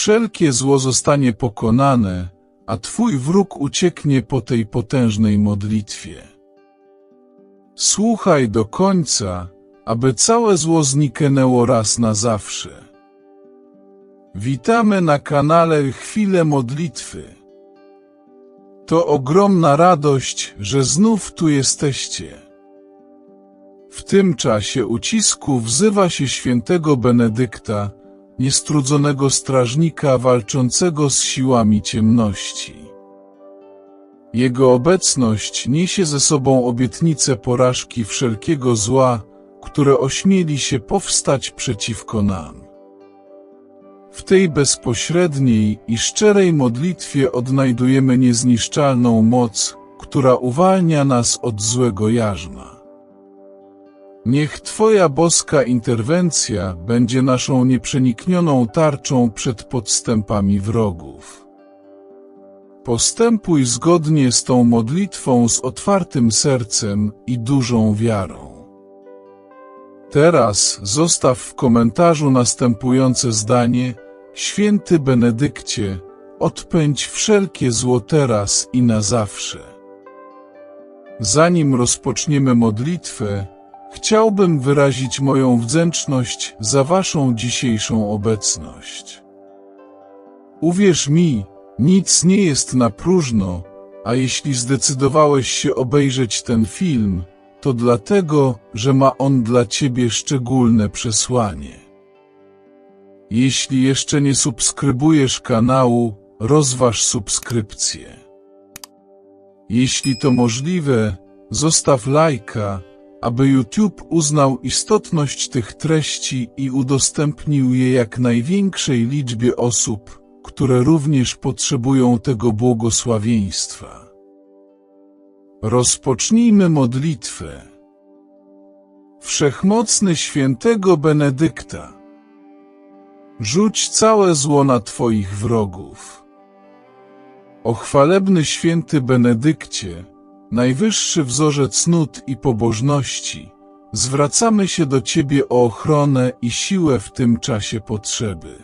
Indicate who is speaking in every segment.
Speaker 1: Wszelkie zło zostanie pokonane, a Twój wróg ucieknie po tej potężnej modlitwie. Słuchaj do końca, aby całe zło zniknęło raz na zawsze. Witamy na kanale Chwile Modlitwy. To ogromna radość, że znów tu jesteście. W tym czasie ucisku wzywa się świętego Benedykta, niestrudzonego strażnika walczącego z siłami ciemności. Jego obecność niesie ze sobą obietnicę porażki wszelkiego zła, które ośmieli się powstać przeciwko nam. W tej bezpośredniej i szczerej modlitwie odnajdujemy niezniszczalną moc, która uwalnia nas od złego jarzma. Niech Twoja boska interwencja będzie naszą nieprzeniknioną tarczą przed podstępami wrogów. Postępuj zgodnie z tą modlitwą z otwartym sercem i dużą wiarą. Teraz zostaw w komentarzu następujące zdanie: Święty Benedykcie, odpędź wszelkie zło teraz i na zawsze. Zanim rozpoczniemy modlitwę, chciałbym wyrazić moją wdzięczność za Waszą dzisiejszą obecność. Uwierz mi, nic nie jest na próżno, a jeśli zdecydowałeś się obejrzeć ten film, to dlatego, że ma on dla Ciebie szczególne przesłanie. Jeśli jeszcze nie subskrybujesz kanału, rozważ subskrypcję. Jeśli to możliwe, zostaw lajka, aby YouTube uznał istotność tych treści i udostępnił je jak największej liczbie osób, które również potrzebują tego błogosławieństwa. Rozpocznijmy modlitwę. Wszechmocny świętego Benedykta, rzuć całe zło na Twoich wrogów. O chwalebny święty Benedykcie, najwyższy wzorzec nut i pobożności, zwracamy się do Ciebie o ochronę i siłę w tym czasie potrzeby.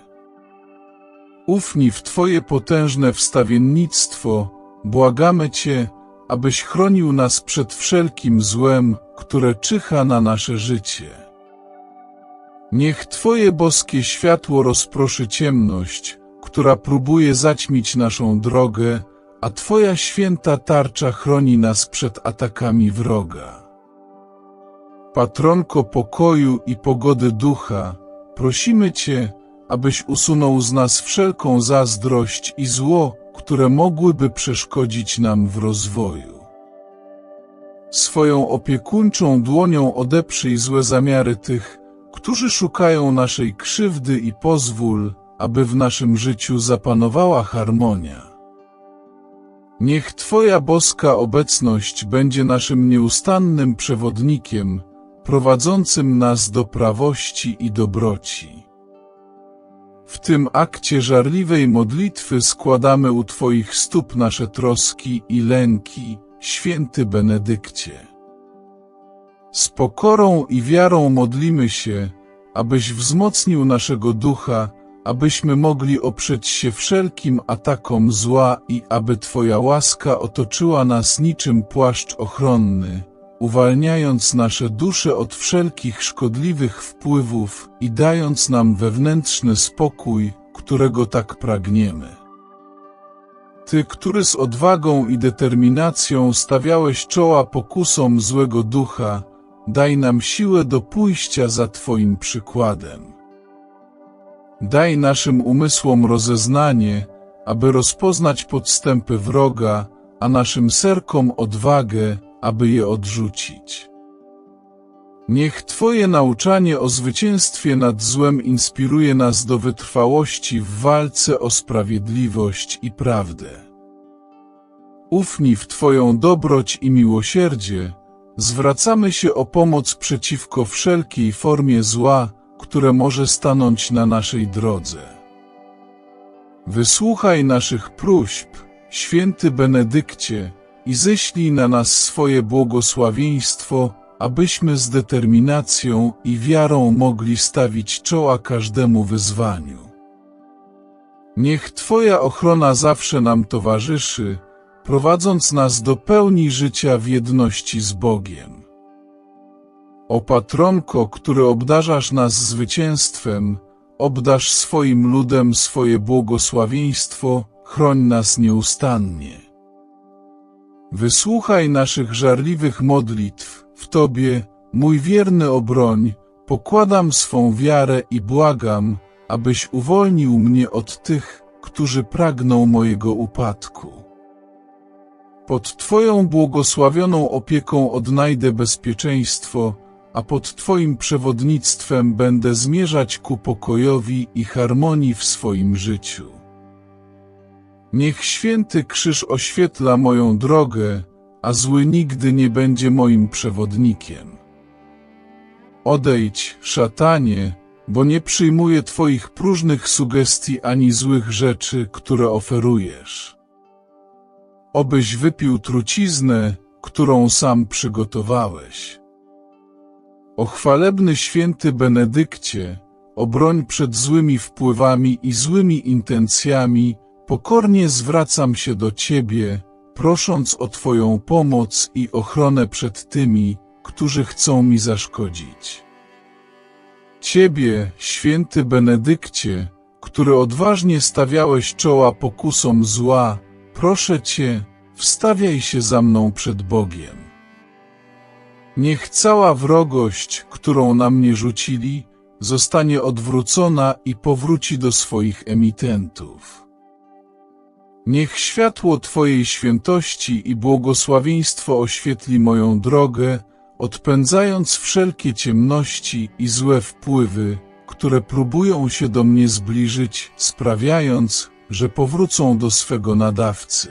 Speaker 1: Ufnij w Twoje potężne wstawiennictwo, błagamy Cię, abyś chronił nas przed wszelkim złem, które czyha na nasze życie. Niech Twoje boskie światło rozproszy ciemność, która próbuje zaćmić naszą drogę, a Twoja święta tarcza chroni nas przed atakami wroga. Patronko pokoju i pogody ducha, prosimy Cię, abyś usunął z nas wszelką zazdrość i zło, które mogłyby przeszkodzić nam w rozwoju. Swoją opiekuńczą dłonią odeprzyj złe zamiary tych, którzy szukają naszej krzywdy i pozwól, aby w naszym życiu zapanowała harmonia. Niech Twoja boska obecność będzie naszym nieustannym przewodnikiem, prowadzącym nas do prawości i dobroci. W tym akcie żarliwej modlitwy składamy u Twoich stóp nasze troski i lęki, święty Benedykcie. Z pokorą i wiarą modlimy się, abyś wzmocnił naszego ducha, abyśmy mogli oprzeć się wszelkim atakom zła i aby Twoja łaska otoczyła nas niczym płaszcz ochronny, uwalniając nasze dusze od wszelkich szkodliwych wpływów i dając nam wewnętrzny spokój, którego tak pragniemy. Ty, który z odwagą i determinacją stawiałeś czoła pokusom złego ducha, daj nam siłę do pójścia za Twoim przykładem. Daj naszym umysłom rozeznanie, aby rozpoznać podstępy wroga, a naszym serkom odwagę, aby je odrzucić. Niech Twoje nauczanie o zwycięstwie nad złem inspiruje nas do wytrwałości w walce o sprawiedliwość i prawdę. Ufni w Twoją dobroć i miłosierdzie, zwracamy się o pomoc przeciwko wszelkiej formie zła, które może stanąć na naszej drodze. Wysłuchaj naszych próśb, święty Benedykcie, i ześlij na nas swoje błogosławieństwo, abyśmy z determinacją i wiarą mogli stawić czoła każdemu wyzwaniu. Niech Twoja ochrona zawsze nam towarzyszy, prowadząc nas do pełni życia w jedności z Bogiem. O patronko, który obdarzasz nas zwycięstwem, obdasz swoim ludem swoje błogosławieństwo, chroń nas nieustannie. Wysłuchaj naszych żarliwych modlitw, w Tobie, mój wierny obroń, pokładam swą wiarę i błagam, abyś uwolnił mnie od tych, którzy pragną mojego upadku. Pod Twoją błogosławioną opieką odnajdę bezpieczeństwo, a pod Twoim przewodnictwem będę zmierzać ku pokojowi i harmonii w swoim życiu. Niech święty krzyż oświetla moją drogę, a zły nigdy nie będzie moim przewodnikiem. Odejdź, szatanie, bo nie przyjmuję Twoich próżnych sugestii ani złych rzeczy, które oferujesz. Obyś wypił truciznę, którą sam przygotowałeś. O chwalebny święty Benedykcie, obroń przed złymi wpływami i złymi intencjami, pokornie zwracam się do Ciebie, prosząc o Twoją pomoc i ochronę przed tymi, którzy chcą mi zaszkodzić. Ciebie, święty Benedykcie, który odważnie stawiałeś czoła pokusom zła, proszę Cię, wstawiaj się za mną przed Bogiem. Niech cała wrogość, którą na mnie rzucili, zostanie odwrócona i powróci do swoich emitentów. Niech światło Twojej świętości i błogosławieństwo oświetli moją drogę, odpędzając wszelkie ciemności i złe wpływy, które próbują się do mnie zbliżyć, sprawiając, że powrócą do swego nadawcy.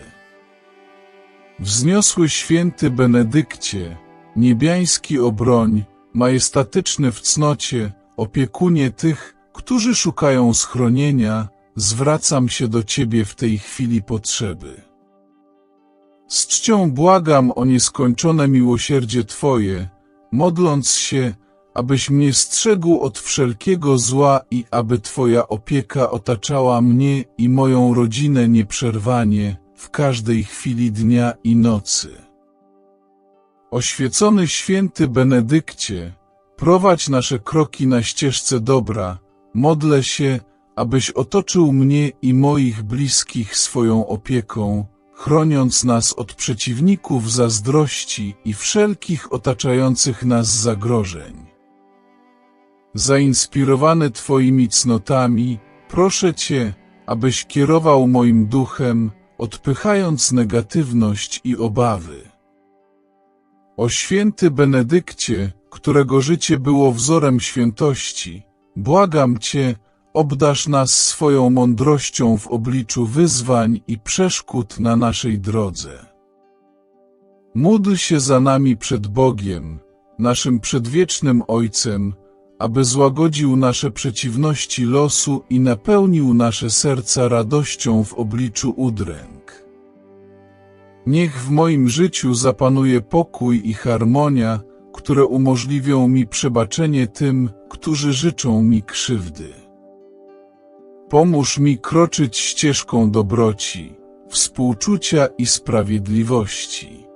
Speaker 1: Wzniosły święty Benedykcie, niebiański obroń, majestatyczny w cnocie, opiekunie tych, którzy szukają schronienia, zwracam się do Ciebie w tej chwili potrzeby. Z czcią błagam o nieskończone miłosierdzie Twoje, modląc się, abyś mnie strzegł od wszelkiego zła i aby Twoja opieka otaczała mnie i moją rodzinę nieprzerwanie, w każdej chwili dnia i nocy. Oświecony święty Benedykcie, prowadź nasze kroki na ścieżce dobra, modlę się, abyś otoczył mnie i moich bliskich swoją opieką, chroniąc nas od przeciwników zazdrości i wszelkich otaczających nas zagrożeń. Zainspirowany Twoimi cnotami, proszę Cię, abyś kierował moim duchem, odpychając negatywność i obawy. O święty Benedykcie, którego życie było wzorem świętości, błagam Cię, obdasz nas swoją mądrością w obliczu wyzwań i przeszkód na naszej drodze. Módl się za nami przed Bogiem, naszym przedwiecznym Ojcem, aby złagodził nasze przeciwności losu i napełnił nasze serca radością w obliczu udręk. Niech w moim życiu zapanuje pokój i harmonia, które umożliwią mi przebaczenie tym, którzy życzą mi krzywdy. Pomóż mi kroczyć ścieżką dobroci, współczucia i sprawiedliwości.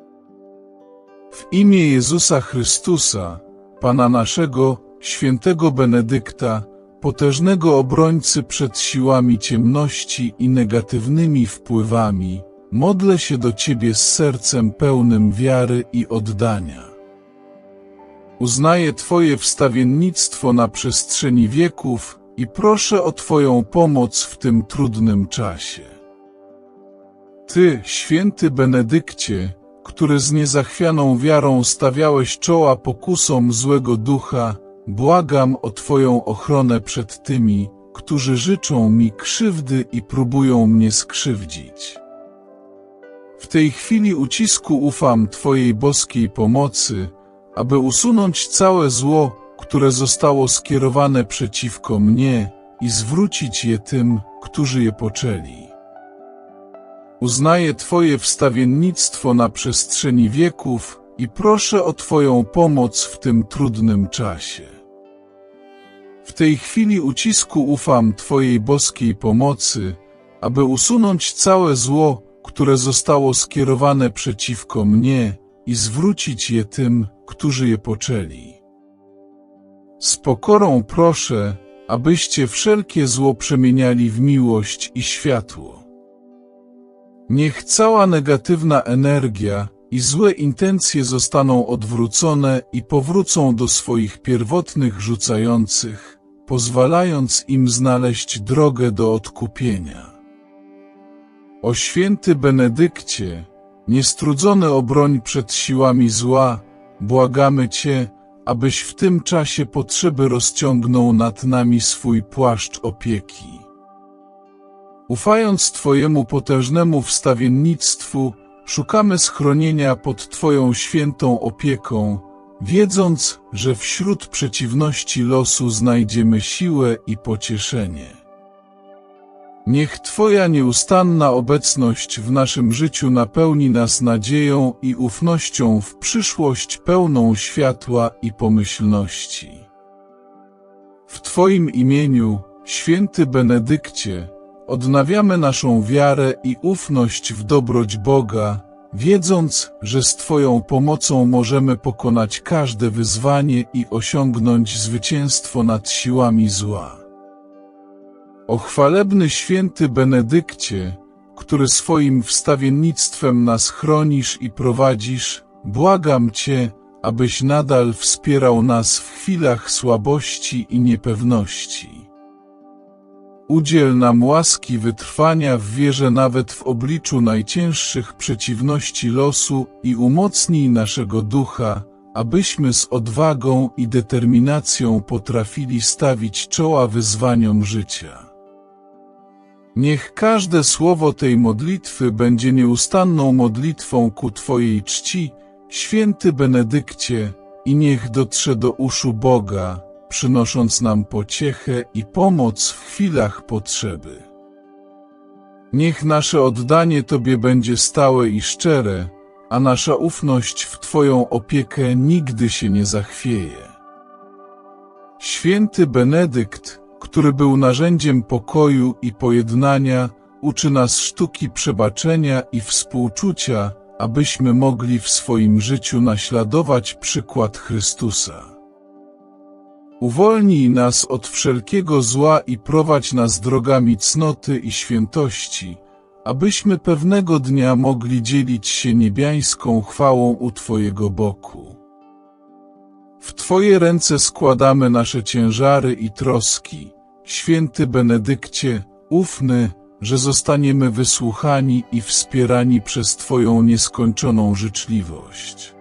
Speaker 1: W imię Jezusa Chrystusa, Pana naszego, świętego Benedykta, potężnego obrońcy przed siłami ciemności i negatywnymi wpływami, modlę się do Ciebie z sercem pełnym wiary i oddania. Uznaję Twoje wstawiennictwo na przestrzeni wieków i proszę o Twoją pomoc w tym trudnym czasie. Ty, święty Benedykcie, który z niezachwianą wiarą stawiałeś czoła pokusom złego ducha, błagam o Twoją ochronę przed tymi, którzy życzą mi krzywdy i próbują mnie skrzywdzić. W tej chwili ucisku ufam Twojej boskiej pomocy, aby usunąć całe zło, które zostało skierowane przeciwko mnie i zwrócić je tym, którzy je poczęli. Uznaję Twoje wstawiennictwo na przestrzeni wieków i proszę o Twoją pomoc w tym trudnym czasie. W tej chwili ucisku ufam Twojej boskiej pomocy, aby usunąć całe zło, które zostało skierowane przeciwko mnie i zwrócić je tym, którzy je poczęli. Z pokorą proszę, abyście wszelkie zło przemieniali w miłość i światło. Niech cała negatywna energia i złe intencje zostaną odwrócone i powrócą do swoich pierwotnych rzucających, pozwalając im znaleźć drogę do odkupienia. O święty Benedykcie, niestrudzony obroń przed siłami zła, błagamy Cię, abyś w tym czasie potrzeby rozciągnął nad nami swój płaszcz opieki. Ufając Twojemu potężnemu wstawiennictwu, szukamy schronienia pod Twoją świętą opieką, wiedząc, że wśród przeciwności losu znajdziemy siłę i pocieszenie. Niech Twoja nieustanna obecność w naszym życiu napełni nas nadzieją i ufnością w przyszłość pełną światła i pomyślności. W Twoim imieniu, święty Benedykcie, odnawiamy naszą wiarę i ufność w dobroć Boga, wiedząc, że z Twoją pomocą możemy pokonać każde wyzwanie i osiągnąć zwycięstwo nad siłami zła. O chwalebny święty Benedykcie, który swoim wstawiennictwem nas chronisz i prowadzisz, błagam Cię, abyś nadal wspierał nas w chwilach słabości i niepewności. Udziel nam łaski wytrwania w wierze nawet w obliczu najcięższych przeciwności losu i umocnij naszego ducha, abyśmy z odwagą i determinacją potrafili stawić czoła wyzwaniom życia. Niech każde słowo tej modlitwy będzie nieustanną modlitwą ku Twojej czci, święty Benedykcie, i niech dotrze do uszu Boga, przynosząc nam pociechę i pomoc w chwilach potrzeby. Niech nasze oddanie Tobie będzie stałe i szczere, a nasza ufność w Twoją opiekę nigdy się nie zachwieje. Święty Benedykt, który był narzędziem pokoju i pojednania, uczy nas sztuki przebaczenia i współczucia, abyśmy mogli w swoim życiu naśladować przykład Chrystusa. Uwolnij nas od wszelkiego zła i prowadź nas drogami cnoty i świętości, abyśmy pewnego dnia mogli dzielić się niebiańską chwałą u Twojego boku. W Twoje ręce składamy nasze ciężary i troski, święty Benedykcie, ufny, że zostaniemy wysłuchani i wspierani przez Twoją nieskończoną życzliwość.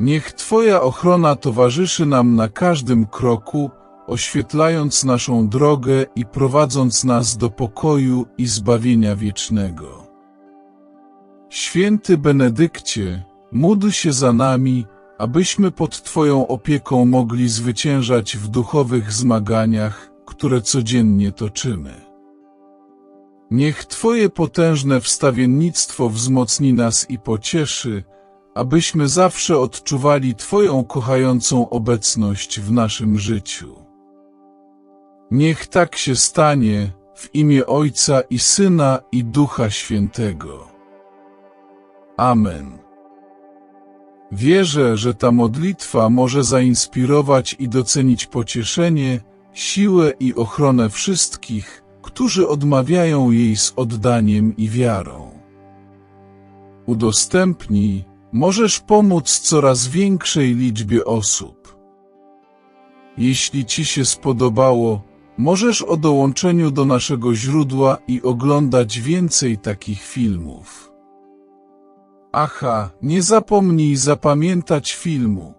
Speaker 1: Niech Twoja ochrona towarzyszy nam na każdym kroku, oświetlając naszą drogę i prowadząc nas do pokoju i zbawienia wiecznego. Święty Benedykcie, módl się za nami, abyśmy pod Twoją opieką mogli zwyciężać w duchowych zmaganiach, które codziennie toczymy. Niech Twoje potężne wstawiennictwo wzmocni nas i pocieszy, abyśmy zawsze odczuwali Twoją kochającą obecność w naszym życiu. Niech tak się stanie w imię Ojca i Syna i Ducha Świętego. Amen. Wierzę, że ta modlitwa może zainspirować i docenić pocieszenie, siłę i ochronę wszystkich, którzy odmawiają jej z oddaniem i wiarą. Udostępnij, możesz pomóc coraz większej liczbie osób. Jeśli Ci się spodobało, możesz o dołączeniu do naszego źródła i oglądać więcej takich filmów. Aha, nie zapomnij zapamiętać filmu.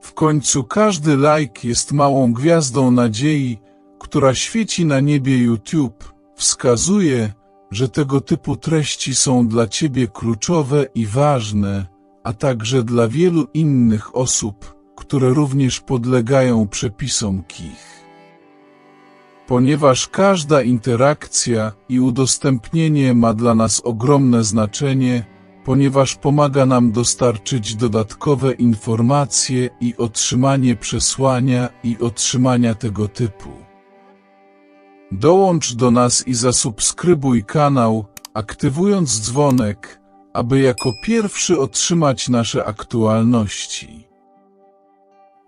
Speaker 1: W końcu każdy like jest małą gwiazdą nadziei, która świeci na niebie YouTube, wskazuje, że tego typu treści są dla Ciebie kluczowe i ważne, a także dla wielu innych osób, które również podlegają przepisom KIH. Ponieważ każda interakcja i udostępnienie ma dla nas ogromne znaczenie, ponieważ pomaga nam dostarczyć dodatkowe informacje i otrzymanie przesłania i otrzymania tego typu. Dołącz do nas i zasubskrybuj kanał, aktywując dzwonek, aby jako pierwszy otrzymać nasze aktualności.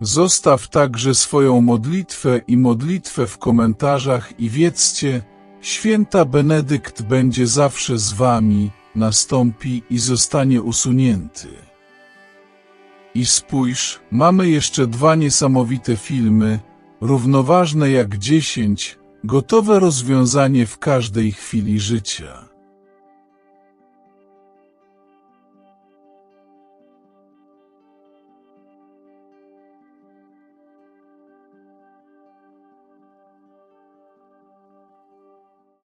Speaker 1: Zostaw także swoją modlitwę i modlitwę w komentarzach i wiedzcie, święta Benedykt będzie zawsze z wami, nastąpi i zostanie usunięty. I spójrz, mamy jeszcze dwa niesamowite filmy, równoważne jak dziesięć, gotowe rozwiązanie w każdej chwili życia.